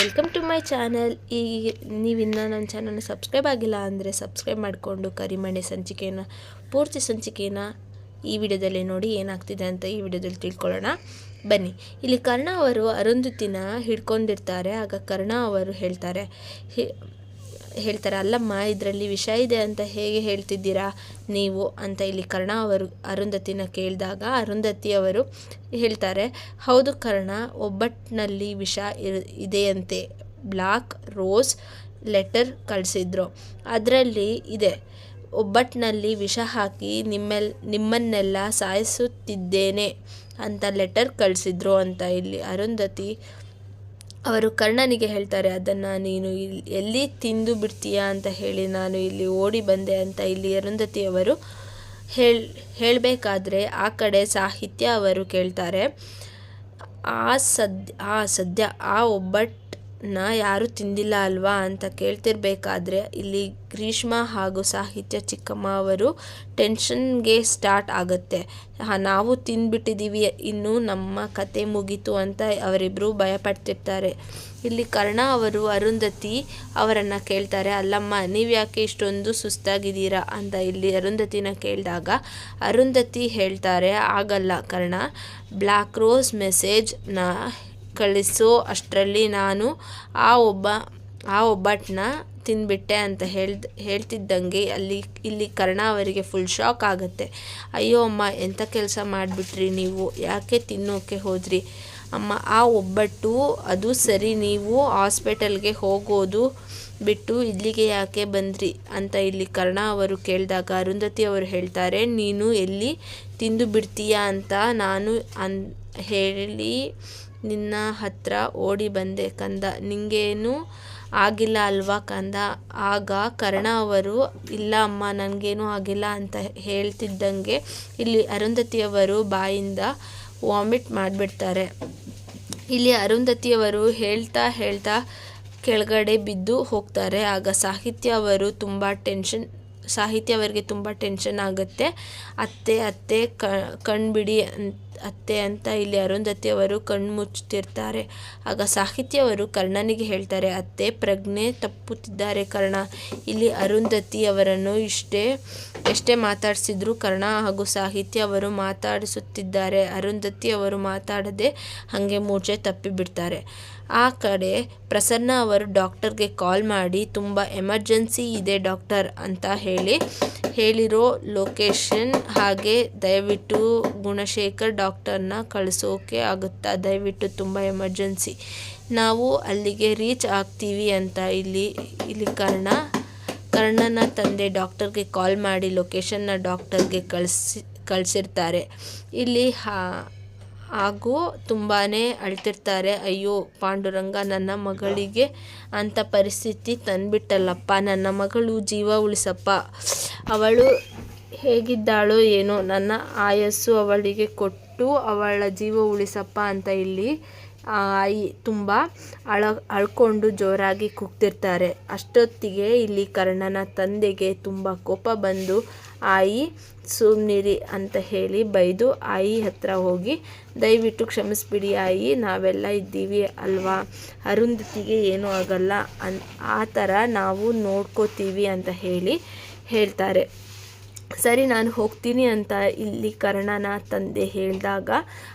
Welcome to my channel ಈ ನೀವಿನ್ನು ನನ್ನ ಚಾನಲ್ನ ಸಬ್ಸ್ಕ್ರೈಬ್ ಆಗಿಲ್ಲ ಅಂದರೆ ಸಬ್ಸ್ಕ್ರೈಬ್ ಮಾಡಿಕೊಂಡು ಕರಿಮಣೆ ಸಂಚಿಕೆಯನ್ನು, ಪೂರ್ತಿ ಸಂಚಿಕೆಯನ್ನ ಈ ವಿಡಿಯೋದಲ್ಲಿ ನೋಡಿ ಏನಾಗ್ತಿದೆ ಅಂತ ಈ ವಿಡಿಯೋದಲ್ಲಿ ತಿಳ್ಕೊಳ್ಳೋಣ. ಬನ್ನಿ. ಇಲ್ಲಿ ಕರ್ಣ ಅವರು ಅರುಂಧತಿನ ಹಿಡ್ಕೊಂಡಿರ್ತಾರೆ. ಆಗ ಕರ್ಣ ಅವರು ಹೇಳ್ತಾರೆ ಹೇಳ್ತಾರೆ, ಅಲ್ಲಮ್ಮ, ಇದರಲ್ಲಿ ವಿಷ ಇದೆ ಅಂತ ಹೇಗೆ ಹೇಳ್ತಿದ್ದೀರಾ ನೀವು? ಅಂತ ಇಲ್ಲಿ ಕರ್ಣ ಅವರು, ಅರುಂಧತಿನ ಕೇಳಿದಾಗ ಅರುಂಧತಿ ಅವರು ಹೇಳ್ತಾರೆ, ಹೌದು ಕರ್ಣ ಒಬ್ಬಟ್ಟಿನಲ್ಲಿ ವಿಷ ಇದೆಯಂತೆ. ಬ್ಲಾಕ್ ರೋಸ್ ಲೆಟರ್ ಕಳಿಸಿದ್ರು. ಅದರಲ್ಲಿ ಇದೆ. ಒಬ್ಬಟ್ಟಿನಲ್ಲಿ ವಿಷ ಹಾಕಿ ನಿಮ್ಮೆಲ್, ನಿಮ್ಮನ್ನೆಲ್ಲ ಸಾಯಿಸುತ್ತಿದ್ದೇನೆ ಅಂತ ಲೆಟರ್ ಕಳಿಸಿದ್ರು ಅಂತ ಇಲ್ಲಿ ಅರುಂಧತಿ ಅವರು ಕರ್ಣನಿಗೆ ಹೇಳ್ತಾರೆ, ಅದನ್ನು ನೀನು ಇಲ್ಲಿ ಎಲ್ಲಿ ತಿಂದು ಬಿಡ್ತೀಯಾ ಅಂತ ಹೇಳಿ, ನಾನು ಇಲ್ಲಿ ಓಡಿ ಬಂದೆ ಅಂತ ಇಲ್ಲಿ ಅರುಂಧತಿಯವರು ಹೇಳ್, ಹೇಳಬೇಕಾದ್ರೆ ಆ ಕಡೆ ಸಾಹಿತ್ಯ ಅವರು ಕೇಳ್ತಾರೆ. ಆ ಸದ್ಯ ಆ ಸದ್ಯ, ಆ ಒಬ್ಬಟ್ಟನ್ನ ಯಾರೂ ತಿಂದಿಲ್ಲ ಅಲ್ವಾ ಅಂತ ಕೇಳ್ತಿರ್ಬೇಕಾದ್ರೆ ಇಲ್ಲಿ ಗ್ರೀಷ್ಮ ಹಾಗೂ ಸಾಹಿತ್ಯ ಚಿಕ್ಕಮ್ಮ ಅವರು ಟೆನ್ಷನ್ಗೆ ಸ್ಟಾರ್ಟ್ ಆಗುತ್ತೆ. ನಾವು ತಿಂದ್ಬಿಟ್ಟಿದ್ದೀವಿ ಇನ್ನು ನಮ್ಮ ಕತೆ ಮುಗೀತು ಅಂತ ಅವರಿಬ್ಬರು ಭಯಪಡ್ತಿರ್ತಾರೆ. ಇಲ್ಲಿ ಕರ್ಣ ಅವರು ಅರುಂಧತಿ ಅವರನ್ನು ಕೇಳ್ತಾರೆ, ಅಲ್ಲಮ್ಮ, ನೀವು ಯಾಕೆ ಇಷ್ಟೊಂದು ಸುಸ್ತಾಗಿದ್ದೀರಾ? ಅಂತ ಇಲ್ಲಿ ಅರುಂಧತಿನ ಕೇಳಿದಾಗ ಅರುಂಧತಿ ಹೇಳ್ತಾರೆ, ಆಗಲ್ಲ ಕರ್ಣ ಬ್ಲ್ಯಾಕ್ ರೋಸ್ ಮೆಸೇಜ್ನ ಕಳಿಸೋ, ಅಷ್ಟರಲ್ಲಿ ನಾನು ಆ ಒಬ್ಬ, ಆ ಒಬ್ಬಟ್ಟನ್ನ ತಿಂದುಬಿಟ್ಟೆ ಅಂತ ಹೇಳ್ದ, ಹೇಳ್ತಿದ್ದಂಗೆ ಅಲ್ಲಿ, ಇಲ್ಲಿ ಕರ್ಣ ಅವರಿಗೆ ಫುಲ್ ಶಾಕ್ ಆಗುತ್ತೆ. ಅಯ್ಯೋ ಅಮ್ಮ ಎಂಥ ಕೆಲಸ ಮಾಡಿಬಿಟ್ರಿ ನೀವು? ಯಾಕೆ ತಿನ್ನೋಕೆ ಹೋದ್ರಿ? ಅಮ್ಮ, ಆ ಒಬ್ಬಟ್ಟು ಅದು ಸರಿ, ನೀವು ಹಾಸ್ಪಿಟಲ್ಗೆ ಹೋಗೋದು ಬಿಟ್ಟು ಇಲ್ಲಿಗೆ ಯಾಕೆ ಬಂದ್ರಿ ಅಂತ ಇಲ್ಲಿ ಕರ್ಣ ಅವರು ಕೇಳಿದಾಗ ಅರುಂಧತಿ ಅವರು ಹೇಳ್ತಾರೆ, ನೀನು ಎಲ್ಲಿ ತಿಂದು ಬಿಡ್ತೀಯಾ ಅಂತ ನಾನು ಅನ್, ಹೇಳಿ ನಿನ್ನ ಹತ್ರ ಓಡಿ ಬಂದೆ ಕಂದ. ನಿಂಗೇನು ಆಗಿಲ್ಲ ಅಲ್ವಾ ಕಂದ? ಆಗ ಕರ್ಣ ಅವರು, ಇಲ್ಲ ಅಮ್ಮ, ನನಗೇನೂ ಆಗಿಲ್ಲ ಅಂತ ಹೇಳ್ತಿದ್ದಂಗೆ ಇಲ್ಲಿ ಅರುಂಧತಿಯವರು ಬಾಯಿಂದ ವಾಮಿಟ್ ಮಾಡಿಬಿಡ್ತಾರೆ. ಇಲ್ಲಿ ಅರುಂಧತಿಯವರು ಹೇಳ್ತಾ ಹೇಳ್ತಾ ಕೆಳಗಡೆ ಬಿದ್ದು ಹೋಗ್ತಾರೆ. ಆಗ ಸಾಹಿತ್ಯ ಅವರು ತುಂಬ ಟೆನ್ಷನ್, ಸಾಹಿತ್ಯ ಅವರಿಗೆ ತುಂಬ ಟೆನ್ಷನ್ ಆಗುತ್ತೆ. ಅತ್ತೆ ಅತ್ತೆ ಕಣ್ಬಿಡಿ ಅಂತ ಅತ್ತೆ ಅಂತ ಇಲ್ಲಿ ಅರುಂಧತಿ ಅವರು ಕಣ್ಣು ಮುಚ್ಚುತ್ತಿರ್ತಾರೆ. ಆಗ ಸಾಹಿತ್ಯವರು ಕರ್ಣನಿಗೆ ಹೇಳ್ತಾರೆ, ಅತ್ತೆ, ಪ್ರಜ್ಞೆ ತಪ್ಪುತ್ತಿದ್ದಾರೆ ಕರ್ಣ. ಇಲ್ಲಿ ಅರುಂಧತಿ ಅವರನ್ನು ಇಷ್ಟೇ, ಎಷ್ಟೇ ಮಾತಾಡಿಸಿದ್ರು ಕರ್ಣ ಹಾಗೂ ಸಾಹಿತ್ಯ ಅವರು ಮಾತಾಡಿಸುತ್ತಿದ್ದಾರೆ. ಅರುಂಧತಿ ಅವರು ಮಾತಾಡದೆ ಹಾಗೆ ಮೂರ್ಛೆ ತಪ್ಪಿಬಿಡ್ತಾರೆ. ಆ ಕಡೆ ಪ್ರಸನ್ನ ಅವರು ಡಾಕ್ಟರ್ಗೆ ಕಾಲ್ ಮಾಡಿ, ತುಂಬ ಎಮರ್ಜೆನ್ಸಿ ಇದೆ ಡಾಕ್ಟರ್ ಅಂತ ಹೇಳಿ ಹೇಳಿರೋ ಲೊಕೇಶನ್ ಹಾಗೆ ದಯವಿಟ್ಟು ಗುಣಶೇಖರ್ ಡಾಕ್ಟರ್ನ ಕಳಿಸೋಕೆ ಆಗುತ್ತಾ? ದಯವಿಟ್ಟು ತುಂಬ ಎಮರ್ಜೆನ್ಸಿ. ನಾವು ಅಲ್ಲಿಗೆ ರೀಚ್ ಆಗ್ತೀವಿ ಅಂತ ಇಲ್ಲಿ ಇಲ್ಲಿ ಕರ್ಣ. ಕರ್ಣನ ತಂದೆ ಡಾಕ್ಟರ್ಗೆ ಕಾಲ್ ಮಾಡಿ ಲೊಕೇಶನ್ನ ಡಾಕ್ಟರ್ಗೆ ಕಳಿಸಿ, ಕಳಿಸಿರ್ತಾರೆ. ಇಲ್ಲಿ ಹಾ ಹಾಗೂ ತುಂಬಾ ಅಳ್ತಿರ್ತಾರೆ, ಅಯ್ಯೋ, ಪಾಂಡುರಂಗ ನನ್ನ ಮಗಳಿಗೆ ಅಂತ ಪರಿಸ್ಥಿತಿ ತಂದ್ಬಿಟ್ಟಲ್ಲಪ್ಪ, ನನ್ನ ಮಗಳು ಜೀವ ಉಳಿಸಪ್ಪ, ಅವಳು ಹೇಗಿದ್ದಾಳೋ ಏನೋ, ನನ್ನ ಆಯಸ್ಸು ಅವಳಿಗೆ ಕೊಟ್ಟು ಅವಳ ಜೀವ ಉಳಿಸಪ್ಪ ಅಂತ ಇಲ್ಲಿ ಆಯಿ ತುಂಬ ಅಳ, ಅಳ್ಕೊಂಡು ಜೋರಾಗಿ ಕೂಗ್ತಿರ್ತಾರೆ. ಅಷ್ಟೊತ್ತಿಗೆ ಇಲ್ಲಿ ಕರ್ಣನ ತಂದೆಗೆ ತುಂಬ ಕೋಪ ಬಂದು ಆಯಿ ಸುಮ್ನಿರಿ ಅಂತ ಹೇಳಿ ಬೈದು ಆಯಿ ಹತ್ರ ಹೋಗಿ, ದಯವಿಟ್ಟು ಕ್ಷಮಿಸ್ಬಿಡಿ ಆಯಿ, ನಾವೆಲ್ಲ ಇದ್ದೀವಿ ಅಲ್ವಾ? ಅರುಂಧತಿಗೆ ಏನೂ ಆಗಲ್ಲ. ಅನ್, ಆ ಥರ ನಾವು ನೋಡ್ಕೋತೀವಿ ಅಂತ ಹೇಳಿ ಹೇಳ್ತಾರೆ. ಸರಿ, ನಾನು ಹೋಗ್ತೀನಿ ಅಂತ ಇಲ್ಲಿ ಕರ್ಣನ ತಂದೆ ಹೇಳಿದಾಗ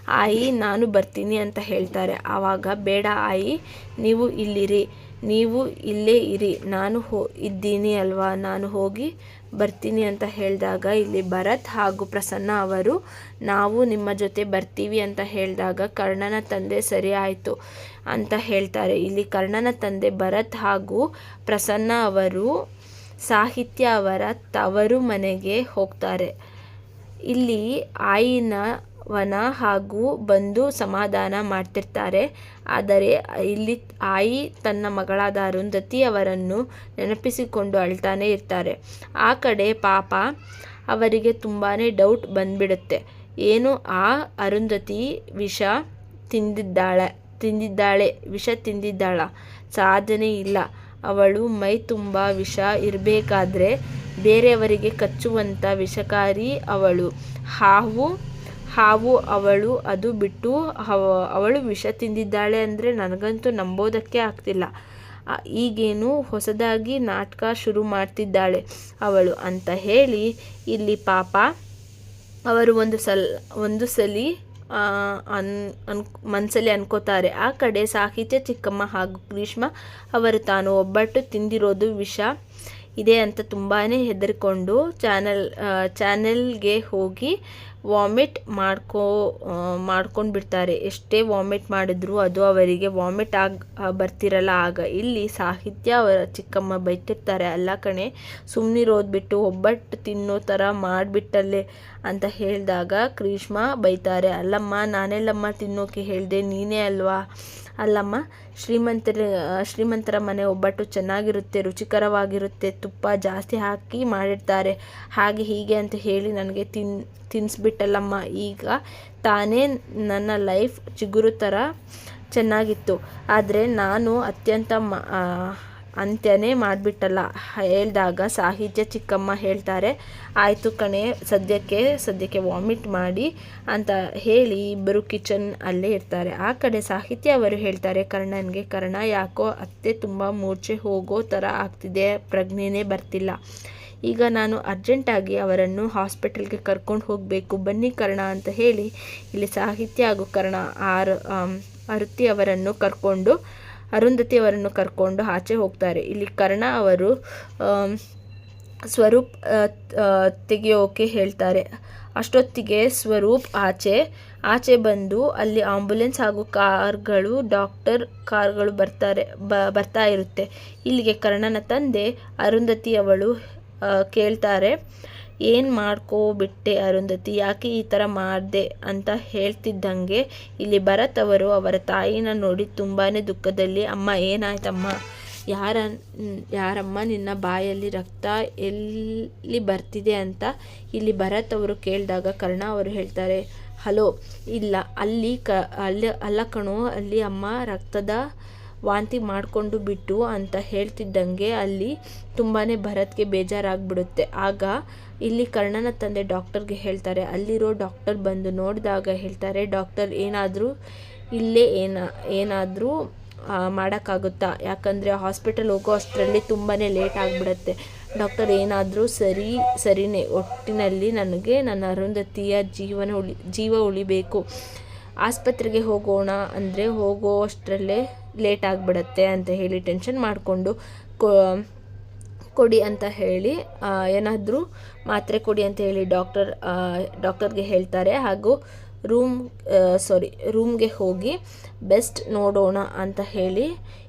ಆಯಿ, ನಾನು ಬರ್ತೀನಿ ಅಂತ ಹೇಳ್ತಾರೆ. ಆವಾಗ, ಬೇಡ ಆಯಿ, ನೀವು ಇಲ್ಲಿರಿ. ನೀವು ಇಲ್ಲೇ ಇರಿ. ನಾನು ಹೋ, ಇದ್ದೀನಿ ಅಲ್ವಾ? ನಾನು ಹೋಗಿ ಬರ್ತೀನಿ ಅಂತ ಹೇಳಿದಾಗ ಇಲ್ಲಿ ಭರತ್ ಹಾಗೂ ಪ್ರಸನ್ನ ಅವರು, ನಾವು ನಿಮ್ಮ ಜೊತೆ ಬರ್ತೀವಿ ಅಂತ ಹೇಳಿದಾಗ ಕರ್ಣನ ತಂದೆ, ಸರಿ ಆಯಿತು ಅಂತ ಹೇಳ್ತಾರೆ. ಇಲ್ಲಿ ಕರ್ಣನ ತಂದೆ ಭರತ್ ಹಾಗೂ ಪ್ರಸನ್ನ ಅವರು ಸಾಹಿತ್ಯ ಅವರ ತವರು ಮನೆಗೆ ಹೋಗ್ತಾರೆ. ಇಲ್ಲಿ ಆಯಿನ ವನ ಹಾಗೂ ಬಂದು ಸಮಾಧಾನ ಮಾಡ್ತಿರ್ತಾರೆ. ಆದರೆ ಇಲ್ಲಿ ಆಯಿ ತನ್ನ ಮಗಳಾದ ಅರುಂಧತಿ ಅವರನ್ನು ನೆನಪಿಸಿಕೊಂಡು ಅಳ್ತಾನೆ ಇರ್ತಾರೆ. ಆ ಕಡೆ ಪಾಪ ಅವರಿಗೆ ತುಂಬಾ ಡೌಟ್ ಬಂದ್ಬಿಡುತ್ತೆ. ಏನು ಆ ಅರುಂಧತಿ ವಿಷ ತಿಂದಿದ್ದಾಳೆ ತಿಂದಿದ್ದಾಳೆ, ವಿಷ ತಿಂದಿದ್ದಾಳ? ಸಾಧನೆ ಇಲ್ಲ. ಅವಳು ಮೈ ತುಂಬ ವಿಷ ಇರಬೇಕಾದ್ರೆ ಬೇರೆಯವರಿಗೆ ಕಚ್ಚುವಂಥ ವಿಷಕಾರಿ ಅವಳು. ಹಾವು ಹಾವು, ಅವಳು, ಅದು ಬಿಟ್ಟು ಅವ- ಅವಳು ವಿಷ ತಿಂದಿದ್ದಾಳೆ ಅಂದರೆ ನನಗಂತೂ ನಂಬೋದಕ್ಕೆ ಆಗ್ತಿಲ್ಲ. ಈಗೇನು ಹೊಸದಾಗಿ ನಾಟಕ ಶುರು ಮಾಡ್ತಿದ್ದಾಳೆ ಅವಳು ಅಂತ ಹೇಳಿ ಇಲ್ಲಿ ಪಾಪ ಅವರು ಒಂದು ಸಲ ಒಂದು ಸಲ ಅನ್ ಅನ್ ಮನಸ್ಸಲ್ಲಿ ಅನ್ಕೋತಾರೆ. ಆ ಕಡೆ ಸಾಹಿತ್ಯ ಚಿಕ್ಕಮ್ಮ ಹಾಗೂ ಗ್ರೀಷ್ಮ ಅವರು ತಾನು ಒಬ್ಬಟ್ಟು ತಿಂದಿರೋದು ವಿಷ ಇದೆ ಅಂತ ತುಂಬಾ ಹೆದರ್ಕೊಂಡು ಚಾನಲ್ ಚಾನೆಲ್ಗೆ ಹೋಗಿ ವಾಮಿಟ್ ಮಾಡ್ಕೋ ಮಾಡ್ಕೊಂಡು ಬಿಡ್ತಾರೆ ಎಷ್ಟೇ ವಾಮಿಟ್ ಮಾಡಿದ್ರೂ ಅದು ಅವರಿಗೆ ವಾಮಿಟ್ ಆಗ ಬರ್ತಿರಲ್ಲ. ಆಗ ಇಲ್ಲಿ ಸಾಹಿತ್ಯ ಅವರ ಚಿಕ್ಕಮ್ಮ ಬೈತಿರ್ತಾರೆ. ಅಲ್ಲ ಕಣೆ ಸುಮ್ಮನಿರೋದು ಬಿಟ್ಟು ಒಬ್ಬಟ್ಟು ತಿನ್ನೋ ಥರ ಮಾಡಿಬಿಟ್ಟಲ್ಲೇ ಅಂತ ಹೇಳಿದಾಗ ಕ್ರೀಷ್ಮಾ ಬೈತಾರೆ. ಅಲ್ಲಮ್ಮ, ನಾನೆಲ್ಲಮ್ಮ ತಿನ್ನೋಕೆ ಹೇಳಿದೆ ನೀನೇ ಅಲ್ವಾ? ಅಲ್ಲಮ್ಮ, ಶ್ರೀಮಂತರ ಶ್ರೀಮಂತರ ಮನೆ ಒಬ್ಬಟ್ಟು ಚೆನ್ನಾಗಿರುತ್ತೆ, ರುಚಿಕರವಾಗಿರುತ್ತೆ, ತುಪ್ಪ ಜಾಸ್ತಿ ಹಾಕಿ ಮಾಡಿರ್ತಾರೆ. ಹಾಗೆ ಹೀಗೆ ಅಂತ ಹೇಳಿ ನನಗೆ ತಿನ್ ತಿನ್ನಿಸ್ಬಿಟ್ಟಲ್ಲಮ್ಮ ಈಗ ತಾನೇ ನನ್ನ ಲೈಫ್ ಚಿಗುರು ಥರ ಚೆನ್ನಾಗಿತ್ತು. ಆದರೆ ನಾನು ಅತ್ಯಂತ ಮ ಅಂತ್ಯನೇ ಮಾಡಿಬಿಟ್ಟಲ್ಲ. ಹೇಳಿದಾಗ ಸಾಹಿತ್ಯ ಚಿಕ್ಕಮ್ಮ ಹೇಳ್ತಾರೆ, ಆಯಿತು ಕಣೆ, ಸದ್ಯಕ್ಕೆ ಸದ್ಯಕ್ಕೆ ವಾಮಿಟ್ ಮಾಡಿ ಅಂತ ಹೇಳಿ ಇಬ್ಬರು ಕಿಚನ್ ಅಲ್ಲೇ ಇರ್ತಾರೆ. ಆ ಕಡೆ ಸಾಹಿತ್ಯ ಅವರು ಹೇಳ್ತಾರೆ, ಕರ್ಣನ್ಗೆ ಕರ್ಣ ಯಾಕೋ ಅತ್ತೆ ತುಂಬ ಮೂರ್ಛೆ ಹೋಗೋ ಥರ ಆಗ್ತಿದೆ, ಪ್ರಜ್ಞೆನೇ ಬರ್ತಿಲ್ಲ. ಈಗ ನಾನು ಅರ್ಜೆಂಟಾಗಿ ಅವರನ್ನು ಹಾಸ್ಪಿಟಲ್ಗೆ ಕರ್ಕೊಂಡು ಹೋಗಬೇಕು. ಬನ್ನಿ ಕರ್ಣ ಅಂತ ಹೇಳಿ ಇಲ್ಲಿ ಸಾಹಿತ್ಯ ಹಾಗೂ ಕರ್ಣ ಆರು ಅರುತಿ ಅವರನ್ನು ಕರ್ಕೊಂಡು ಅರುಂಧತಿ ಅವರನ್ನು ಕರ್ಕೊಂಡು ಆಚೆ ಹೋಗ್ತಾರೆ. ಇಲ್ಲಿ ಕರ್ಣ ಅವರು ಸ್ವರೂಪ್ ತೆಗೆಯೋಕೆ ಹೇಳ್ತಾರೆ. ಅಷ್ಟೊತ್ತಿಗೆ ಸ್ವರೂಪ್ ಆಚೆ ಆಚೆ ಬಂದು ಅಲ್ಲಿ ಆಂಬುಲೆನ್ಸ್ ಹಾಗೂ ಕಾರ್ಗಳು, ಡಾಕ್ಟರ್ ಕಾರ್ಗಳು ಬರ್ತಾರೆ, ಬ, ಬರ್ತಾ ಇರುತ್ತೆ. ಇಲ್ಲಿಗೆ ಕರ್ಣನ ತಂದೆ ಅರುಂಧತಿ ಅವಳು ಕೇಳ್ತಾರೆ ಏನು ಮಾಡ್ಕೋಬಿಟ್ಟೆ ಅರುಂಧತಿ, ಯಾಕೆ ಈ ಥರ ಮಾಡಿದೆ ಅಂತ ಹೇಳ್ತಿದ್ದಂಗೆ ಇಲ್ಲಿ ಭರತ್ ಅವರು ಅವರ ತಾಯಿನ ನೋಡಿ ತುಂಬಾ ದುಃಖದಲ್ಲಿ, ಅಮ್ಮ, ಏನಾಯ್ತಮ್ಮ? ಯಾರ, ಯಾರಮ್ಮ ನಿನ್ನ ಬಾಯಲ್ಲಿ ರಕ್ತ ಎಲ್ಲಿ ಬರ್ತಿದೆ ಅಂತ? ಇಲ್ಲಿ ಭರತ್ ಅವರು ಕೇಳಿದಾಗ ಕರ್ಣ ಅವರು ಹೇಳ್ತಾರೆ, ಹಲೋ, ಇಲ್ಲ, ಅಲ್ಲಿ ಕ, ಅಲ್ಲಿ, ಅಲ್ಲ ಕಣೋ, ಅಲ್ಲಿ ಅಮ್ಮ ರಕ್ತದ ವಾಂತಿ ಮಾಡಿಕೊಂಡು ಬಿಟ್ಟು ಅಂತ ಹೇಳ್ತಿದ್ದಂಗೆ ಅಲ್ಲಿ ತುಂಬಾ ಭರತ್ಗೆ ಬೇಜಾರಾಗ್ಬಿಡುತ್ತೆ. ಆಗ ಇಲ್ಲಿ ಕರ್ಣನ ತಂದೆ ಡಾಕ್ಟರ್ಗೆ ಹೇಳ್ತಾರೆ, ಅಲ್ಲಿರೋ ಡಾಕ್ಟರ್ ಬಂದು ನೋಡಿದಾಗ ಹೇಳ್ತಾರೆ, ಡಾಕ್ಟರ್ ಏನಾದರೂ ಇಲ್ಲೇ ಏನ, ಏನಾದರೂ ಮಾಡೋಕ್ಕಾಗುತ್ತಾ? ಯಾಕಂದರೆ ಹಾಸ್ಪಿಟಲ್ ಹೋಗೋ ಅಷ್ಟರಲ್ಲಿ ತುಂಬಾ ಲೇಟ್ ಆಗಿಬಿಡುತ್ತೆ. ಡಾಕ್ಟರ್ ಏನಾದರೂ ಸರಿ, ಸರಿನೇ, ಒಟ್ಟಿನಲ್ಲಿ ನನಗೆ ನನ್ನ ಅರುಂಧತಿಯ ಜೀವನ ಉಳಿ, ಜೀವ ಉಳಿಬೇಕು. ಆಸ್ಪತ್ರೆಗೆ ಹೋಗೋಣ ಅಂದರೆ ಹೋಗೋ ಅಷ್ಟರಲ್ಲೇ ಲೇಟ್ ಆಗಿಬಿಡತ್ತೆ ಅಂತ ಹೇಳಿ ಟೆನ್ಷನ್ ಮಾಡಿಕೊಂಡು ಕೊಡಿ ಅಂತ ಹೇಳಿ ಏನಾದರೂ ಮಾತ್ರೆ ಕೊಡಿ ಅಂತ ಹೇಳಿ ಡಾಕ್ಟರ್ ಡಾಕ್ಟರ್ಗೆ ಹೇಳ್ತಾರೆ. ಹಾಗೂ ರೂಮ್ ಸಾರಿ ರೂಮ್ಗೆ ಹೋಗಿ ಬೆಸ್ಟ್ ನೋಡೋಣ ಅಂತ ಹೇಳಿ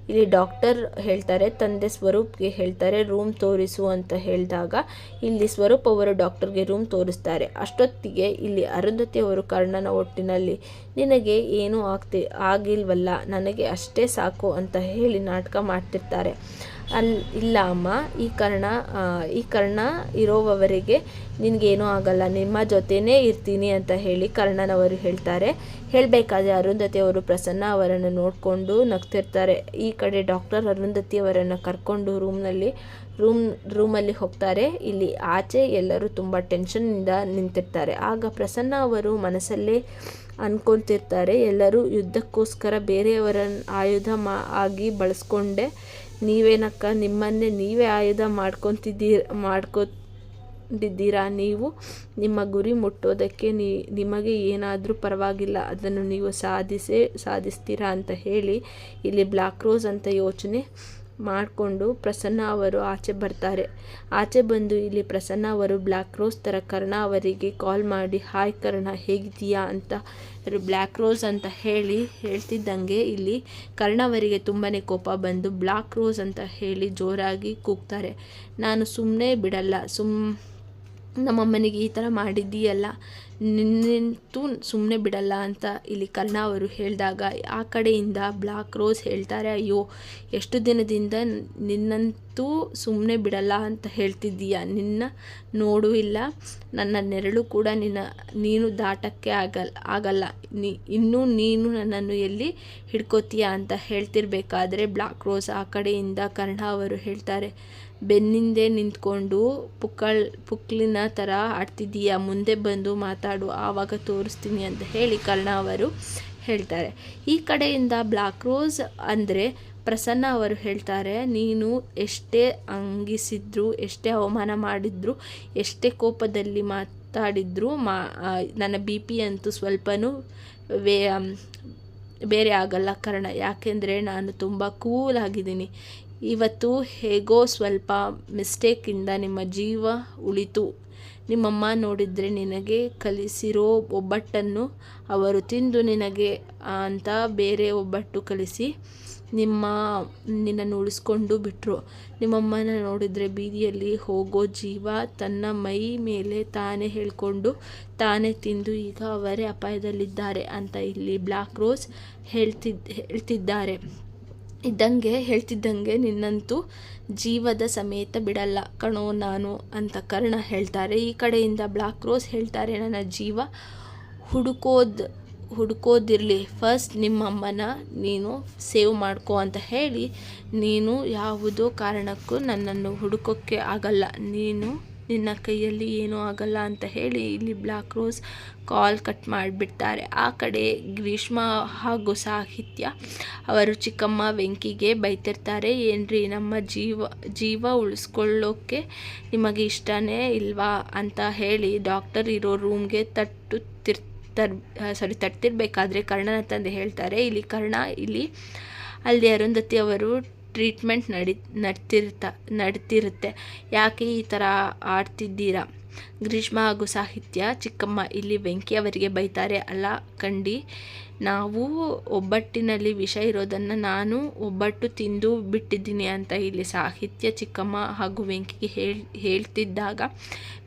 ಇಲ್ಲಿ ಡಾಕ್ಟರ್ ಹೇಳ್ತಾರೆ, ತಂದೆ ಸ್ವರೂಪ್ಗೆ ಹೇಳ್ತಾರೆ ರೂಮ್ ತೋರಿಸು ಅಂತ ಹೇಳಿದಾಗ ಇಲ್ಲಿ ಸ್ವರೂಪ್ ಅವರು ಡಾಕ್ಟರ್ಗೆ ರೂಮ್ ತೋರಿಸ್ತಾರೆ. ಅಷ್ಟೊತ್ತಿಗೆ ಇಲ್ಲಿ ಅರುಂಧತಿ ಅವರು ಕರ್ಣನ ಒಟ್ಟಿನಲ್ಲಿ, ನಿನಗೆ ಏನೂ ಆಗ್ತಿ, ಆಗಿಲ್ವಲ್ಲ, ನನಗೆ ಅಷ್ಟೇ ಸಾಕು ಅಂತ ಹೇಳಿ ನಾಟಕ ಮಾಡ್ತಿರ್ತಾರೆ. ಅಲ್ಲಿ ಇಲ್ಲ ಅಮ್ಮ, ಈ ಕರ್ಣ ಈ ಕರ್ಣ ಇರೋವರೆಗೆ ನಿನಗೇನೂ ಆಗಲ್ಲ, ನಿಮ್ಮ ಜೊತೆನೇ ಇರ್ತೀನಿ ಅಂತ ಹೇಳಿ ಕರ್ಣನವರು ಹೇಳ್ತಾರೆ. ಹೇಳಬೇಕಾದ್ರೆ ಅರುಂಧತಿ ಅವರು ಪ್ರಸನ್ನ ಅವರನ್ನು ನೋಡಿಕೊಂಡು ನಗ್ತಿರ್ತಾರೆ. ಈ ಕಡೆ ಡಾಕ್ಟರ್ ಅರುಂಧತಿ ಅವರನ್ನು ಕರ್ಕೊಂಡು ರೂಮ್ನಲ್ಲಿ, ರೂಮ್, ರೂಮಲ್ಲಿ ಹೋಗ್ತಾರೆ. ಇಲ್ಲಿ ಆಚೆ ಎಲ್ಲರೂ ತುಂಬ ಟೆನ್ಷನ್ನಿಂದ ನಿಂತಿರ್ತಾರೆ. ಆಗ ಪ್ರಸನ್ನ ಅವರು ಮನಸ್ಸಲ್ಲೇ ಅಂದ್ಕೊತಿರ್ತಾರೆ ಎಲ್ಲರೂ ಯುದ್ಧಕ್ಕೋಸ್ಕರ ಬೇರೆಯವರ ಆಯುಧ ಮಾ, ಆಗಿ ಬಳಸ್ಕೊಂಡೆ ನೀವೇನಕ್ಕ, ನಿಮ್ಮನ್ನೇ ನೀವೇ ಆಯುಧ ಮಾಡ್ಕೊತಿದ್ದೀರ, ಮಾಡ್ಕೊಂಡಿದ್ದೀರಾ? ನೀವು ನಿಮ್ಮ ಗುರಿ ಮುಟ್ಟೋದಕ್ಕೆ ನೀ, ನಿಮಗೆ ಏನಾದರೂ ಪರವಾಗಿಲ್ಲ. ಅದನ್ನು ನೀವು ಸಾಧಿಸೇ, ಸಾಧಿಸ್ತೀರಾ ಅಂತ ಹೇಳಿ ಇಲ್ಲಿ ಬ್ಲ್ಯಾಕ್ ರೋಸ್ ಅಂತ ಯೋಚನೆ ಮಾಡಿಕೊಂಡು ಪ್ರಸನ್ನ ಅವರು ಆಚೆ ಬರ್ತಾರೆ. ಆಚೆ ಬಂದು ಇಲ್ಲಿ ಪ್ರಸನ್ನ ಅವರು ಬ್ಲ್ಯಾಕ್ ರೋಸ್ ಥರ ಕರ್ಣ ಅವರಿಗೆ ಕಾಲ್ ಮಾಡಿ, ಹಾಯ್ ಕರ್ಣ, ಹೇಗಿದ್ದೀಯಾ? ಅಂತ ಬ್ಲ್ಯಾಕ್ ರೋಸ್ ಅಂತ ಹೇಳಿ ಹೇಳ್ತಿದ್ದಂಗೆ ಇಲ್ಲಿ ಕರ್ಣವರಿಗೆ ತುಂಬಾ ಕೋಪ ಬಂದು ಬ್ಲ್ಯಾಕ್ ರೋಸ್ ಅಂತ ಹೇಳಿ ಜೋರಾಗಿ ಕೂಗ್ತಾರೆ. ನಾನು ಸುಮ್ಮನೆ ಬಿಡಲ್ಲ, ಸುಮ್ ನಮ್ಮಮ್ಮನಿಗೆ ಈ ಥರ ಮಾಡಿದ್ದೀಯಲ್ಲ, ನಿನ್ನಂತೂ ಸುಮ್ಮನೆ ಬಿಡಲ್ಲ ಅಂತ ಇಲ್ಲಿ ಕರ್ಣ ಅವರು ಹೇಳಿದಾಗ, ಆ ಕಡೆಯಿಂದ ಬ್ಲಾಕ್ ರೋಸ್ ಹೇಳ್ತಾರೆ, ಅಯ್ಯೋ, ಎಷ್ಟು ದಿನದಿಂದ ನಿನ್ನಂತೂ ಸುಮ್ಮನೆ ಬಿಡಲ್ಲ ಅಂತ ಹೇಳ್ತಿದ್ದೀಯ, ನಿನ್ನ ನೋಡು ಇಲ್ಲ, ನನ್ನ ನೆರಳು ಕೂಡ ನಿನ್ನ, ನೀನು ದಾಟಕ್ಕೆ ಆಗಲ್ಲ ಆಗಲ್ಲ, ನೀ, ಇನ್ನೂ ನೀನು ನನ್ನನ್ನು ಎಲ್ಲಿ ಹಿಡ್ಕೋತೀಯ ಅಂತ ಹೇಳ್ತಿರ್ಬೇಕಾದ್ರೆ ಬ್ಲಾಕ್ ರೋಸ್ ಆ ಕಡೆಯಿಂದ ಕರ್ಣ ಅವರು ಹೇಳ್ತಾರೆ ಬೆನ್ನಿಂದೆ ನಿಂತ್ಕೊಂಡು ಪುಕ್ಕಳ್, ಪುಕ್ಲಿನ ಥರ ಆಡ್ತಿದ್ದೀಯ, ಮುಂದೆ ಬಂದು ಮಾತಾಡು, ಆವಾಗ ತೋರಿಸ್ತೀನಿ ಅಂತ ಹೇಳಿ ಕರ್ಣ ಅವರು ಹೇಳ್ತಾರೆ. ಈ ಕಡೆಯಿಂದ ಬ್ಲ್ಯಾಕ್ ರೋಸ್ ಅಂದರೆ ಪ್ರಸನ್ನ ಅವರು ಹೇಳ್ತಾರೆ, ನೀನು ಎಷ್ಟೇ ಅಂಗಿಸಿದ್ರು, ಎಷ್ಟೇ ಅವಮಾನ ಮಾಡಿದ್ರು, ಎಷ್ಟೇ ಕೋಪದಲ್ಲಿ ಮಾತಾಡಿದ್ರು ಮಾ ನನ್ನ ಬಿ ಪಿ ಅಂತೂ ಸ್ವಲ್ಪನೂ ವೇ ಬೇರೆ ಆಗಲ್ಲ ಕರ್ಣ. ಯಾಕೆಂದರೆ ನಾನು ತುಂಬ ಕೂಲ್ ಆಗಿದ್ದೀನಿ. ಇವತ್ತು ಹೇಗೋ ಸ್ವಲ್ಪ ಮಿಸ್ಟೇಕಿಂದ ನಿಮ್ಮ ಜೀವ ಉಳಿತು. ನಿಮ್ಮಮ್ಮ ನೋಡಿದರೆ ನಿನಗೆ ಕಲಿಸಿರೋ ಒಬ್ಬಟ್ಟನ್ನು ಅವರು ತಿಂದು ನಿನಗೆ ಅಂತ ಬೇರೆ ಒಬ್ಬಟ್ಟು ಕಲಿಸಿ ನಿಮ್ಮ, ನಿನ್ನನ್ನು ಉಳಿಸ್ಕೊಂಡು ಬಿಟ್ಟರು ನಿಮ್ಮಮ್ಮನ ನೋಡಿದರೆ ಬೀದಿಯಲ್ಲಿ ಹೋಗೋ ಜೀವ ತನ್ನ ಮೈ ಮೇಲೆ ತಾನೇ ಹೇಳಿಕೊಂಡು ತಾನೇ ತಿಂದು ಈಗ ಅವರೇ ಅಪಾಯದಲ್ಲಿದ್ದಾರೆ ಅಂತ ಇಲ್ಲಿ ಬ್ಲ್ಯಾಕ್ ರೋಸ್ ಹೇಳ್ತಿದ್, ಹೇಳ್ತಿದ್ದಾರೆ. ಇದ್ದಂಗೆ, ಹೇಳ್ತಿದ್ದಂಗೆ ನಿನ್ನಂತೂ ಜೀವದ ಸಮೇತ ಬಿಡಲ್ಲ ಕಣೋ ನಾನು ಅಂತ ಕರ್ಣ ಹೇಳ್ತಾರೆ. ಈ ಕಡೆಯಿಂದ ಬ್ಲಾಕ್ ರೋಸ್ ಹೇಳ್ತಾರೆ, ನನ್ನ ಜೀವ ಹುಡುಕೋದು, ಹುಡುಕೋದಿರಲಿ. ಫಸ್ಟ್ ನಿಮ್ಮಮ್ಮನ ನೀನು ಸೇವ್ ಮಾಡ್ಕೋ ಅಂತ ಹೇಳಿ, ನೀನು ಯಾವುದೋ ಕಾರಣಕ್ಕೂ ನನ್ನನ್ನು ಹುಡುಕೋಕ್ಕೆ ಆಗಲ್ಲ. ನೀನು ನಿನ್ನ ಕೈಯಲ್ಲಿ ಏನೂ ಆಗಲ್ಲ ಅಂತ ಹೇಳಿ ಇಲ್ಲಿ ಬ್ಲಾಕ್ ರೋಸ್ ಕಾಲ್ ಕಟ್ ಮಾಡಿಬಿಡ್ತಾರೆ. ಆ ಕಡೆ ಗ್ರೀಷ್ಮ ಹಾಗೂ ಸಾಹಿತ್ಯ ಅವರು ಚಿಕ್ಕಮ್ಮ ವೆಂಕಿಗೆ ಬೈತಿರ್ತಾರೆ. ಏನ್ರಿ ನಮ್ಮ ಜೀವ ಜೀವ ಉಳಿಸ್ಕೊಳ್ಳೋಕ್ಕೆ ನಿಮಗೆ ಇಷ್ಟನೇ ಇಲ್ವಾ ಅಂತ ಹೇಳಿ ಡಾಕ್ಟರ್ ಇರೋ ರೂಮ್ಗೆ ತಟ್ಟುತ್ತಿರ್, ತಿರ್ ಸಾರಿ ತಟ್ಟಿರ್ಬೇಕಾದ್ರೆ ಕರ್ಣನ ತಂದೆ ಹೇಳ್ತಾರೆ. ಇಲ್ಲಿ ಕರ್ಣ, ಇಲ್ಲಿ ಅಲ್ಲಿ ಅರುಂಧತಿ ಅವರು ಟ್ರೀಟ್ಮೆಂಟ್ ನಡಿ, ನಡ್ತಿರ್ತ, ನಡ್ತಿರುತ್ತೆ. ಯಾಕೆ ಈ ಥರ ಆಡ್ತಿದ್ದೀರಾ? ಗ್ರೀಷ್ಮ ಹಾಗೂ ಸಾಹಿತ್ಯ, ಚಿಕ್ಕಮ್ಮ ಇಲ್ಲಿ ವೆಂಕಿ ಅವರಿಗೆ ಬೈತಾರೆ. ಅಲ್ಲ ಕಂಡಿ, ನಾವು ಒಬ್ಬಟ್ಟಿನಲ್ಲಿ ವಿಷ ಇರೋದನ್ನು ನಾನು ಒಬ್ಬಟ್ಟು ತಿಂದು ಬಿಟ್ಟಿದ್ದೀನಿ ಅಂತ ಇಲ್ಲಿ ಸಾಹಿತ್ಯ, ಚಿಕ್ಕಮ್ಮ ಹಾಗೂ ವೆಂಕಿಗೆ ಹೇಳಿ, ಹೇಳ್ತಿದ್ದಾಗ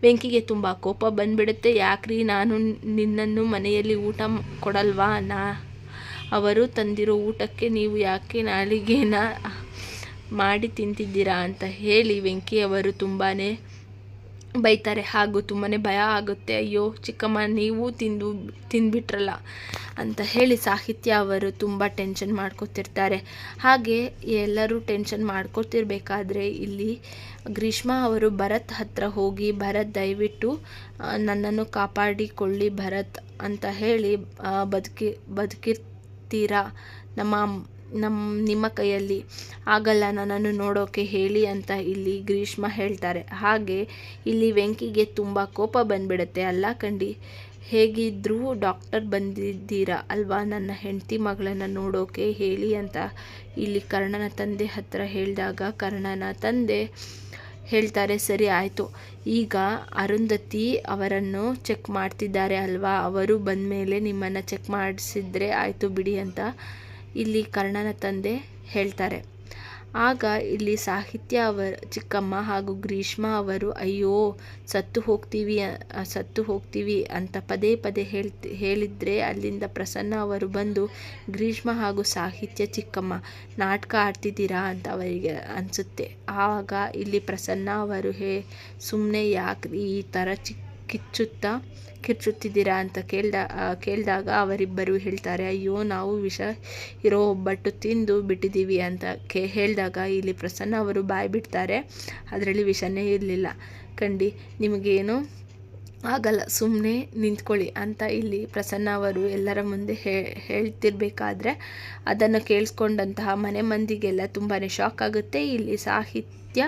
ವೆಂಕಿಗೆ ತುಂಬ ಕೋಪ ಬಂದ್ಬಿಡುತ್ತೆ. ಯಾಕ್ರಿ ನಾನು ನಿನ್ನನ್ನು ಮನೆಯಲ್ಲಿ ಊಟ ಕೊಡಲ್ವಾ? ನಾ, ಅವರು ತಂದಿರೋ ಊಟಕ್ಕೆ ನೀವು ಯಾಕೆ ನಾಲಿಗೆನ ಮಾಡಿ ತಿಂತಿದ್ದೀರಾ ಅಂತ ಹೇಳಿ ವೆಂಕಿಯವರು ತುಂಬಾ ಬೈತಾರೆ. ಹಾಗೂ ತುಂಬಾ ಭಯ ಆಗುತ್ತೆ. ಅಯ್ಯೋ, ಚಿಕ್ಕಮ್ಮ, ನೀವು ತಿಂದು ತಿಂದ್ಬಿಟ್ರಲ್ಲ ಅಂತ ಹೇಳಿ ಸಾಹಿತ್ಯ ಅವರು ತುಂಬ ಟೆನ್ಷನ್ ಮಾಡ್ಕೊತಿರ್ತಾರೆ. ಹಾಗೆ ಎಲ್ಲರೂ ಟೆನ್ಷನ್ ಮಾಡ್ಕೋತಿರ್ಬೇಕಾದ್ರೆ ಇಲ್ಲಿ ಗ್ರೀಷ್ಮ ಅವರು ಭರತ್ ಹತ್ರ ಹೋಗಿ, ಭರತ್ ದಯವಿಟ್ಟು ನನ್ನನ್ನು ಕಾಪಾಡಿಕೊಳ್ಳಿ ಭರತ್ ಅಂತ ಹೇಳಿ ಬದುಕಿ, ಬದುಕಿರ್ತೀರಾ? ನಮ್ಮ ನಮ್ಮ ನಿಮ್ಮ ಕೈಯಲ್ಲಿ ಆಗಲ್ಲ ನನ್ನನ್ನು ನೋಡೋಕೆ ಹೇಳಿ ಅಂತ ಇಲ್ಲಿ ಗ್ರೀಷ್ಮ ಹೇಳ್ತಾರೆ. ಹಾಗೆ ಇಲ್ಲಿ ವೆಂಕಿಗೆ ತುಂಬ ಕೋಪ ಬಂದ್ಬಿಡುತ್ತೆ. ಅಲ್ಲ ಕಂಡಿ ಹೇಗಿದ್ದರೂ ಡಾಕ್ಟರ್ ಬಂದಿದ್ದೀರಾ ಅಲ್ವಾ ನನ್ನ ಹೆಂಡತಿ ಮಗಳನ್ನು ನೋಡೋಕೆ ಹೇಳಿ ಅಂತ ಇಲ್ಲಿ ಕರ್ಣನ ತಂದೆ ಹತ್ರ ಹೇಳಿದಾಗ ಕರ್ಣನ ತಂದೆ ಹೇಳ್ತಾರೆ, ಸರಿ ಆಯಿತು. ಈಗ ಅರುಂಧತಿ ಅವರನ್ನು ಚೆಕ್ ಮಾಡ್ತಿದ್ದಾರೆ ಅಲ್ವಾ? ಅವರು ಬಂದ ಮೇಲೆ ನಿಮ್ಮನ್ನು ಚೆಕ್ ಮಾಡಿಸಿದ್ರೆ ಆಯಿತು ಬಿಡಿ ಅಂತ ಇಲ್ಲಿ ಕರ್ಣನ ತಂದೆ ಹೇಳ್ತಾರೆ. ಆಗ ಇಲ್ಲಿ ಸಾಹಿತ್ಯ ಅವರ, ಚಿಕ್ಕಮ್ಮ ಹಾಗೂ ಗ್ರೀಷ್ಮ ಅವರು, ಅಯ್ಯೋ, ಸತ್ತು ಹೋಗ್ತೀವಿ ಸತ್ತು ಹೋಗ್ತೀವಿ ಅಂತ ಪದೇ ಪದೇ ಹೇಳ್ತಿ, ಹೇಳಿದರೆ ಅಲ್ಲಿಂದ ಪ್ರಸನ್ನ ಅವರು ಬಂದು, ಗ್ರೀಷ್ಮ ಹಾಗೂ ಸಾಹಿತ್ಯ ಚಿಕ್ಕಮ್ಮ, ನಾಟಕ ಆಡ್ತಿದ್ದೀರಾ ಅಂತ ಅವರಿಗೆ ಅನಿಸುತ್ತೆ. ಆವಾಗ ಇಲ್ಲಿ ಪ್ರಸನ್ನ ಅವರು ಹೇ ಸುಮ್ಮನೆ ಯಾಕೆ ಈ ಥರ ಚಿಕ್ಕ ಕಿಚ್ಚುತ್ತಾ ಕಿರ್ಚುತ್ತಿದ್ದೀರಾ ಅಂತ ಕೇಳ್ದ ಕೇಳಿದಾಗ ಅವರಿಬ್ಬರು ಹೇಳ್ತಾರೆ, ಅಯ್ಯೋ, ನಾವು ವಿಷ ಇರೋ ಒಬ್ಬಟ್ಟು ತಿಂದು ಬಿಟ್ಟಿದ್ದೀವಿ ಅಂತ ಕೇ, ಹೇಳಿದಾಗ ಇಲ್ಲಿ ಪ್ರಸನ್ನ ಅವರು ಬಾಯಿ ಬಿಡ್ತಾರೆ, ಅದರಲ್ಲಿ ವಿಷನೇ ಇರಲಿಲ್ಲ. ಕಂಡಿ, ನಿಮಗೇನು ಆಗಲ್ಲ ಸುಮ್ಮನೆ ನಿಂತ್ಕೊಳ್ಳಿ ಅಂತ ಇಲ್ಲಿ ಪ್ರಸನ್ನ ಅವರು ಎಲ್ಲರ ಮುಂದೆ ಹೇ, ಹೇಳ್ತಿರ್ಬೇಕಾದ್ರೆ ಅದನ್ನು ಕೇಳಿಸ್ಕೊಂಡಂತಹ ಮನೆ ಮಂದಿಗೆಲ್ಲ ತುಂಬಾ ಶಾಕ್ ಆಗುತ್ತೆ. ಇಲ್ಲಿ ಸಾಹಿತ್ಯ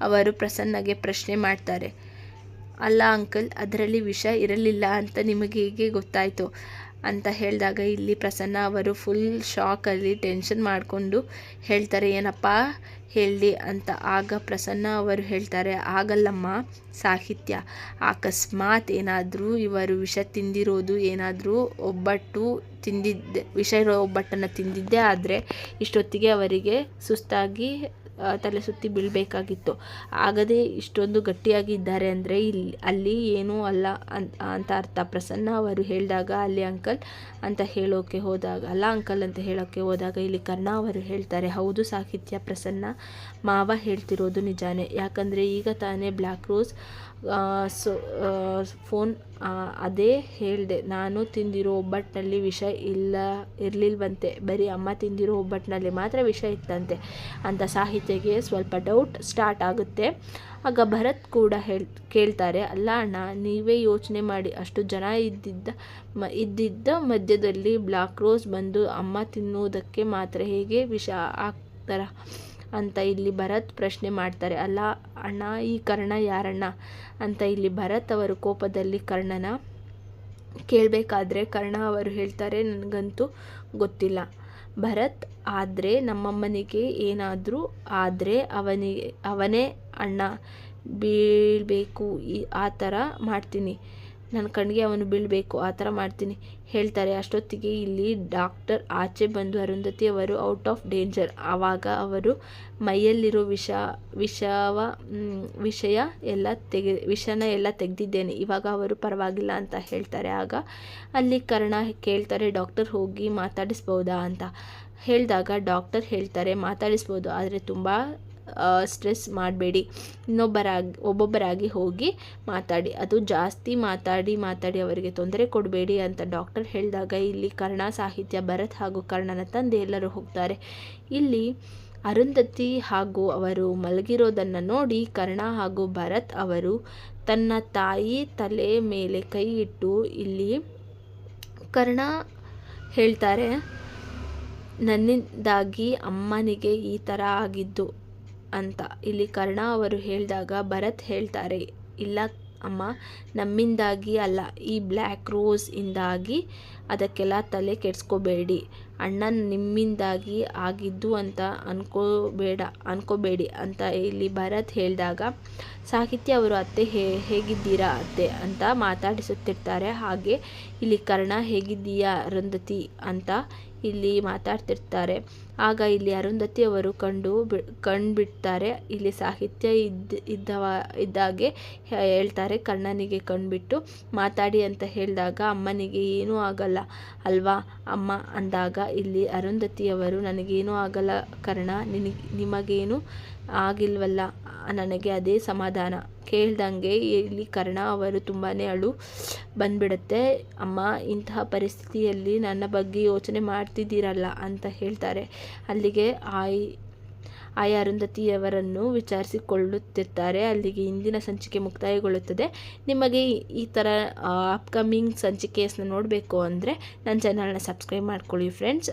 ಅವರು ಪ್ರಸನ್ನಗೆ ಪ್ರಶ್ನೆ ಮಾಡ್ತಾರೆ. ಅಲ್ಲ ಅಂಕಲ್, ಅದರಲ್ಲಿ ವಿಷ ಇರಲಿಲ್ಲ ಅಂತ ನಿಮಗೆ ಹೇಗೆ ಗೊತ್ತಾಯಿತು? ಅಂತ ಹೇಳಿದಾಗ ಇಲ್ಲಿ ಪ್ರಸನ್ನ ಅವರು ಫುಲ್ ಶಾಕಲ್ಲಿ ಟೆನ್ಷನ್ ಮಾಡಿಕೊಂಡು ಹೇಳ್ತಾರೆ, ಏನಪ್ಪ ಹೇಳಿ ಅಂತ. ಆಗ ಪ್ರಸನ್ನ ಅವರು ಹೇಳ್ತಾರೆ, ಆಗಲ್ಲಮ್ಮ ಸಾಹಿತ್ಯ, ಅಕಸ್ಮಾತ್ ಏನಾದರೂ ಇವರು ವಿಷ ತಿಂದಿರೋದು ಏನಾದರೂ ಒಬ್ಬಟ್ಟು ತಿಂದಿದ್ದೆ, ವಿಷ ಇರೋ ಒಬ್ಬಟ್ಟನ್ನು ತಿಂದಿದ್ದೆ ಆದರೆ ಇಷ್ಟೊತ್ತಿಗೆ ಅವರಿಗೆ ಸುಸ್ತಾಗಿ ತಲೆ ಸುತ್ತಿ ಬೀಳಬೇಕಾಗಿತ್ತು. ಆಗದೆ ಇಷ್ಟೊಂದು ಗಟ್ಟಿಯಾಗಿದ್ದಾರೆ ಅಂದರೆ ಇಲ್ಲಿ ಅಲ್ಲಿ ಏನೂ ಅಲ್ಲ ಅಂತ ಅರ್ಥ. ಪ್ರಸನ್ನ ಅವರು ಹೇಳಿದಾಗ, ಅಲ್ಲಿ ಅಂಕಲ್ ಅಂತ ಹೇಳೋಕೆ ಹೋದಾಗ, ಅಲ್ಲ ಅಂಕಲ್ ಅಂತ ಹೇಳೋಕ್ಕೆ ಹೋದಾಗ ಇಲ್ಲಿ ಕರ್ಣ ಅವರು ಹೇಳ್ತಾರೆ, ಹೌದು ಸಾಹಿತ್ಯ, ಪ್ರಸನ್ನ ಮಾವ ಹೇಳ್ತಿರೋದು ನಿಜಾನೇ. ಯಾಕಂದರೆ ಈಗ ತಾನೇ ಬ್ಲ್ಯಾಕ್ ರೋಸ್ ಸೊ ಫೋನ್ ಅದೇ ಹೇಳಿದೆ, ನಾನು ತಿಂದಿರೋ ಒಬ್ಬಟ್ಟಿನಲ್ಲಿ ವಿಷ ಇಲ್ಲ, ಇರಲಿಲ್ವಂತೆ. ಬರೀ ಅಮ್ಮ ತಿಂದಿರೋ ಒಬ್ಬಟ್ಟಿನಲ್ಲಿ ಮಾತ್ರ ವಿಷ ಇತ್ತಂತೆ. ಅಂತ ಸಾಹಿತ್ಯಕ್ಕೆ ಸ್ವಲ್ಪ ಡೌಟ್ ಸ್ಟಾರ್ಟ್ ಆಗುತ್ತೆ. ಆಗ ಭರತ್ ಕೂಡ ಹೇಳ್, ಕೇಳ್ತಾರೆ, ಅಲ್ಲ ಅಣ್ಣ, ನೀವೇ ಯೋಚನೆ ಮಾಡಿ. ಅಷ್ಟು ಜನ ಇದ್ದಿದ್ದ, ಮ, ಇದ್ದಿದ್ದ ಮಧ್ಯದಲ್ಲಿ ಬ್ಲಾಕ್ ರೋಸ್ ಬಂದು ಅಮ್ಮ ತಿನ್ನುವುದಕ್ಕೆ ಮಾತ್ರ ಹೇಗೆ ವಿಷ ಹಾಕ್ತಾರ? ಅಂತ ಇಲ್ಲಿ ಭರತ್ ಪ್ರಶ್ನೆ ಮಾಡ್ತಾರೆ. ಅಲ್ಲ, ಅಣ್ಣ, ಈ ಕರ್ಣ ಯಾರಣ್ಣ? ಅಂತ ಇಲ್ಲಿ ಭರತ್ ಅವರು ಕೋಪದಲ್ಲಿ ಕರ್ಣನ ಕೇಳಬೇಕಾದ್ರೆ ಕರ್ಣ ಅವರು ಹೇಳ್ತಾರೆ, ನನಗಂತೂ ಗೊತ್ತಿಲ್ಲ. ಭರತ್ ಆದರೆ ನಮ್ಮಮ್ಮನಿಗೆ ಏನಾದರೂ ಆದರೆ ಅವನಿಗೆ ಅವನೇ ಅಣ್ಣ. ಬೀಳಬೇಕು, ಈ, ಆ ಥರ ಮಾಡ್ತೀನಿ. ನನ್ನ ಕಣ್ಣಿಗೆ ಅವನು ಬೀಳಬೇಕು. ಆ ಥರ ಮಾಡ್ತೀನಿ. ಹೇಳ್ತಾರೆ. ಅಷ್ಟೊತ್ತಿಗೆ ಇಲ್ಲಿ ಡಾಕ್ಟರ್ ಆಚೆ ಬಂದು ಅರುಂಧತಿ ಅವರು ಔಟ್ ಆಫ್ ಡೇಂಜರ್. ಆವಾಗ ಅವರು ಮೈಯಲ್ಲಿರೋ ವಿಷ, ವಿಷವ ವಿಷಯ ಎಲ್ಲ ತೆಗೆ, ವಿಷನ ಎಲ್ಲ ತೆಗೆದಿದ್ದೇನೆ. ಇವಾಗ ಅವರು ಪರವಾಗಿಲ್ಲ ಅಂತ ಹೇಳ್ತಾರೆ. ಆಗ ಅಲ್ಲಿ ಕರ್ಣ ಕೇಳ್ತಾರೆ, ಡಾಕ್ಟರ್ ಹೋಗಿ ಮಾತಾಡಿಸ್ಬೋದಾ? ಅಂತ. ಹೇಳಿದಾಗ ಡಾಕ್ಟರ್ ಹೇಳ್ತಾರೆ, ಮಾತಾಡಿಸ್ಬೋದು. ಆದರೆ ತುಂಬ ಸ್ಟ್ರೆಸ್ ಮಾಡಬೇಡಿ. ಇನ್ನೊಬ್ಬರಾಗಿ, ಒಬ್ಬೊಬ್ಬರಾಗಿ ಹೋಗಿ ಮಾತಾಡಿ. ಅದು ಜಾಸ್ತಿ ಮಾತಾಡಿ ಮಾತಾಡಿ ಅವರಿಗೆ ತೊಂದರೆ ಕೊಡಬೇಡಿ ಅಂತ ಡಾಕ್ಟರ್ ಹೇಳಿದಾಗ ಇಲ್ಲಿ ಕರ್ಣ ಸಾಹಿತ್ಯ ಭರತ್ ಹಾಗೂ ಕರ್ಣನ ತಂದೆ ಎಲ್ಲರೂ ಹೋಗ್ತಾರೆ. ಇಲ್ಲಿ ಅರುಂಧತಿ ಹಾಗೂ ಅವರು ಮಲಗಿರೋದನ್ನು ನೋಡಿ ಕರ್ಣ ಹಾಗೂ ಭರತ್ ಅವರು ತನ್ನ ತಾಯಿ ತಲೆ ಮೇಲೆ ಕೈ ಇಟ್ಟು ಇಲ್ಲಿ ಕರ್ಣ ಹೇಳ್ತಾರೆ, ನನ್ನಿಂದಾಗಿ ಅಮ್ಮನಿಗೆ ಈ ಥರ ಆಗಿದ್ದು ಅಂತ. ಇಲ್ಲಿ ಕರ್ಣ ಅವರು ಹೇಳಿದಾಗ ಭರತ್ ಹೇಳ್ತಾರೆ, ಇಲ್ಲ ಅಮ್ಮ, ನಮ್ಮಿಂದಾಗಿ ಅಲ್ಲ. ಈ ಬ್ಲ್ಯಾಕ್ ರೋಸ್ ಇಂದಾಗಿ ಅದಕ್ಕೆಲ್ಲ ತಲೆ ಕೆಡಿಸ್ಕೋಬೇಡಿ. ಅಣ್ಣ ನಿಮ್ಮಿಂದಾಗಿ ಆಗಿದ್ದು ಅಂತ ಅನ್ಕೋಬೇಡ, ಅನ್ಕೋಬೇಡಿ ಅಂತ ಇಲ್ಲಿ ಭರತ್ ಹೇಳಿದಾಗ, ಸಾಹಿತ್ಯ ಅವರು ಅತ್ತೆ ಹೇ, ಹೇಗಿದ್ದೀರಾ ಅತ್ತೆ? ಅಂತ ಮಾತಾಡಿಸುತ್ತಿರ್ತಾರೆ. ಹಾಗೆ, ಇಲ್ಲಿ ಕರ್ಣ ಹೇಗಿದ್ದೀಯಾ ರಂಧತಿ ಅಂತ ಇಲ್ಲಿ ಮಾತಾಡ್ತಿರ್ತಾರೆ. ಆಗ ಇಲ್ಲಿ ಅರುಂಧತಿ ಅವರು ಕಂಡು ಬಿ ಕಂಡುಬಿಡ್ತಾರೆ ಇಲ್ಲಿ ಸಾಹಿತ್ಯ ಇದ್ದ ಇದ್ದವ, ಇದ್ದಾಗೆ ಹೇಳ್ತಾರೆ, ಕಣ್ಣನಿಗೆ ಕಂಡುಬಿಟ್ಟು ಮಾತಾಡಿ ಅಂತ ಹೇಳಿದಾಗ ಅಮ್ಮನಿಗೆ ಏನೂ ಆಗಲ್ಲ. ಅಲ್ವಾ? ಅಮ್ಮ ಅಂದಾಗ ಇಲ್ಲಿ ಅರುಂಧತಿಯವರು, ನನಗೇನೂ ಆಗಲ್ಲ ಕರ್ಣ, ನಿನಗೆ, ನಿಮಗೇನು ಆಗಿಲ್ವಲ್ಲ? ನನಗೆ ಅದೇ ಸಮಾಧಾನ. ಕೇಳ್ದಂಗೆ ಇಲ್ಲಿ ಕರ್ಣ ಅವರು ತುಂಬಾ ಅಳು ಬಂದ್ಬಿಡುತ್ತೆ. ಅಮ್ಮ, ಇಂತಹ ಪರಿಸ್ಥಿತಿಯಲ್ಲಿ ನನ್ನ ಬಗ್ಗೆ ಯೋಚನೆ ಮಾಡ್ತಿದ್ದೀರಲ್ಲ ಅಂತ ಹೇಳ್ತಾರೆ. ಅಲ್ಲಿಗೆ ಆಯ್, ಆಯಾ ಅರುಂಧತಿಯವರನ್ನು ವಿಚಾರಿಸಿಕೊಳ್ಳುತ್ತಿರ್ತಾರೆ. ಅಲ್ಲಿಗೆ ಇಂದಿನ ಸಂಚಿಕೆ ಮುಕ್ತಾಯಗೊಳ್ಳುತ್ತದೆ. ನಿಮಗೆ ಈ ಥರ ಅಪ್ಕಮಿಂಗ್ ಸಂಚಿಕೆಸ್ನ ನೋಡಬೇಕು ಅಂದರೆ ನನ್ನ ಚಾನಲ್ನ ಸಬ್ಸ್ಕ್ರೈಬ್ ಮಾಡ್ಕೊಳ್ಳಿ friends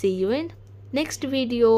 see you in next video